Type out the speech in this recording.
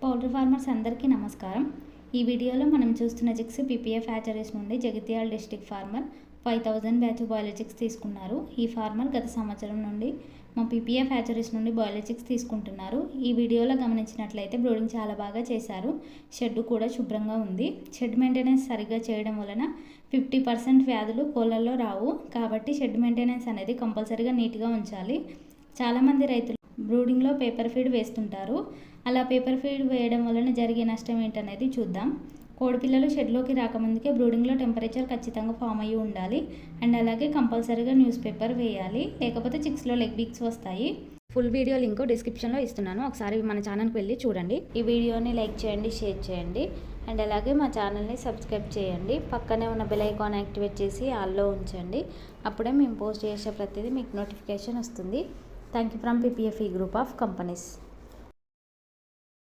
Poultry farmers అందరికీ నమస్కారం. ఈ వీడియోలో మనం చూస్తున్న చిక్స్ పీపీఎఫ్ హ్యాచరీస్ నుండి Jagtial district farmer five thousand batch biologics తీసుకున్నారు. ఈ ఫార్మర్ గత సంవత్సరం నుండి మా పీపీఎఫ్ హ్యాచరీస్ నుండి బయాలజిక్స్ తీసుకుంటున్నారు. ఈ వీడియోలో గమనించినట్లయితే బ్రూడింగ్ చాలా బాగా చేశారు. షెడ్ కూడా శుభ్రంగా ఉంది. షెడ్ మెయింటెనెన్స్ సరిగ్గా చేయడం వలన ఫిఫ్టీ పర్సెంట్ వ్యాధులు కోళ్ళల్లో రావు. కాబట్టి షెడ్ మెయింటెనెన్స్ అనేది కంపల్సరీగా నీట్గా ఉంచాలి. చాలామంది రైతులు బ్రూడింగ్లో పేపర్ ఫీడ్ వేస్తుంటారు. అలా పేపర్ ఫీడ్ వేయడం వలన జరిగే నష్టం ఏంటనేది చూద్దాం. కోడిపిల్లలు షెడ్లోకి రాకముందుకే బ్రూడింగ్లో టెంపరేచర్ ఖచ్చితంగా ఫామ్ అయ్యి ఉండాలి. అండ్ అలాగే కంపల్సరీగా న్యూస్ పేపర్ వేయాలి. లేకపోతే చిక్స్లో లెగ్ వీక్స్ వస్తాయి. ఫుల్ వీడియో లింక్ డిస్క్రిప్షన్లో ఇస్తున్నాను. ఒకసారి మన ఛానల్కి వెళ్ళి చూడండి. ఈ వీడియోని లైక్ చేయండి షేర్ చేయండి. అండ్ అలాగే మా ఛానల్ని సబ్స్క్రైబ్ చేయండి. పక్కనే ఉన్న బెల్ ఐకాన్ యాక్టివేట్ చేసి ఆల్లో ఉంచండి. అప్పుడే మేము పోస్ట్ చేసే ప్రతిదీ మీకు నోటిఫికేషన్ వస్తుంది. Thank you from PPFE Group of Companies.